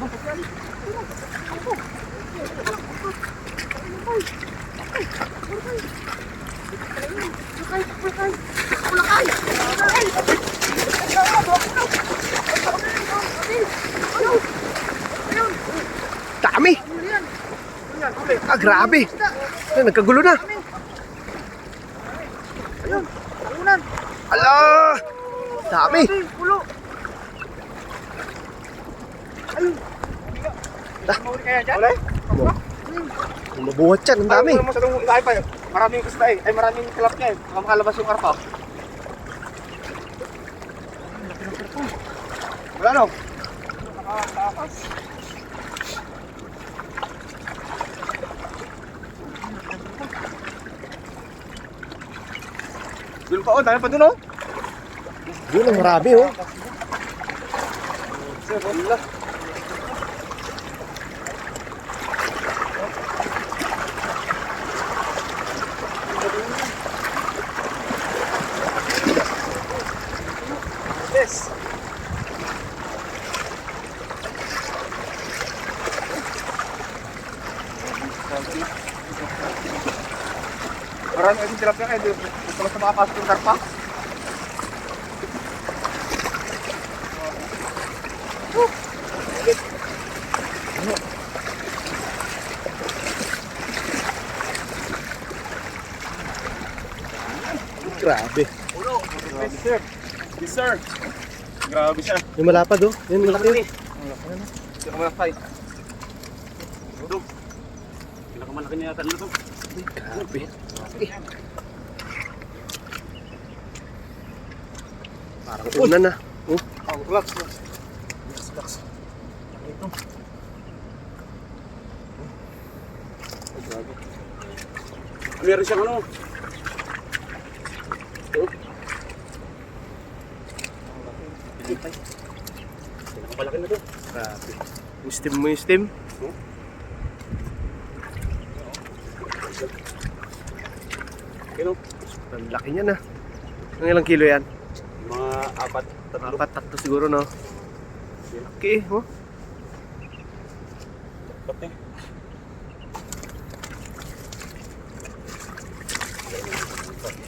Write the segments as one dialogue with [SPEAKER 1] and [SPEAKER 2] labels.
[SPEAKER 1] Dami! Ah, grabe! Ay, nagkagulo na!
[SPEAKER 2] Ayun!
[SPEAKER 1] Ala! Dami!
[SPEAKER 2] Mahuli kaya dyan?
[SPEAKER 3] Wala
[SPEAKER 1] Mabuhat yan, ang dami!
[SPEAKER 3] Sa itong ilahe pa? Maraming isda eh. Ay maraming kalap niya eh. Baka makalabas yung karpa. Wala no?
[SPEAKER 2] Nakatakas.
[SPEAKER 3] Doon pa oh, dami pa doon oh.
[SPEAKER 1] Ang marami, oh!
[SPEAKER 3] Sir, wala. Yes. Marami kasi tilapia kayo. Gusto ko sa makapasok yung karpa.
[SPEAKER 1] Grabe!
[SPEAKER 3] Yes, sir. Yes, sir. Grabe siya.
[SPEAKER 1] Yung malapad, oh! Yan, malaki!
[SPEAKER 3] Hindi ka malakay. Ito. Pinakamalaki niya yata nito.
[SPEAKER 1] Grabe! Parang una na! Oh!
[SPEAKER 3] Oh, relax, relax. Relax, relax. Ito. Grabe. Meron siyang ano. 65. Napalaki na to.
[SPEAKER 1] Grabe. Yung steam mo yung steam?
[SPEAKER 3] Kilo?
[SPEAKER 1] Ang laki niya na. Ang ilang kilo yan?
[SPEAKER 3] Mga apat, tatlo.
[SPEAKER 1] Apat, tatlo siguro, no? Laki, oh.
[SPEAKER 3] Pati.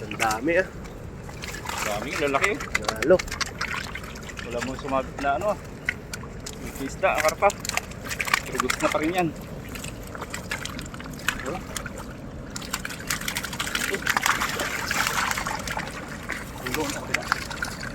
[SPEAKER 1] Ang dami, ah.
[SPEAKER 3] Ang dami, lalaki.
[SPEAKER 1] Lalo.
[SPEAKER 3] Wala mo sumabit na ano. Yung pista, akar pa. Pero gusto na pa rin yan.